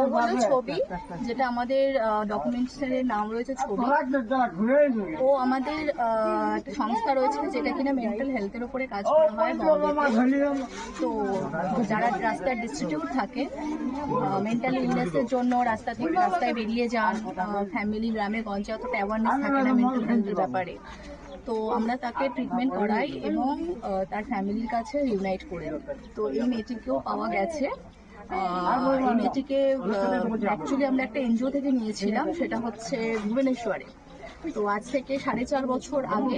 হলো ছবি যেটা আমাদের ডকুমেন্টসের নাম রয়েছে ছবি। ও আমাদের একটা সংস্থা রয়েছে যেটা কিনা মেন্টাল হেলথের উপরে কাজ করা হয় তো যারা রাস্তায় ডিস্ট্রিবিউট থাকে মেন্টাল ইলনেসের জন্য রাস্তা থেকে রাস্তায় বেরিয়ে যান ফ্যামিলি গ্রামে গঞ্জে অতটা অ্যাওয়ারনেস থাকে না মেন্টাল হেলথের ব্যাপারে। তো আমরা তাকে ট্রিটমেন্ট করাই এবং তার ফ্যামিলির কাছে ইউনাইট করে। তো এই মেয়েটিকেও পাওয়া গেছে। মেয়েটিকে অ্যাকচুয়ালি আমরা একটা এনজিও থেকে নিয়েছিলাম সেটা হচ্ছে ভুবনেশ্বরে তো আজ থেকে সাড়ে চার বছর আগে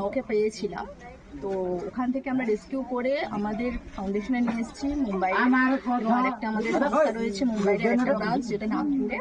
ওকে পেয়েছিলাম তো ওখান থেকে আমরা রেস্কিউ করে আমাদের ফাউন্ডেশনে নিয়ে এসেছি মুম্বাই একটা আমাদের সংস্থা রয়েছে মুম্বাইয়ের একটা ব্রাঞ্চ যেটা নাগপুরে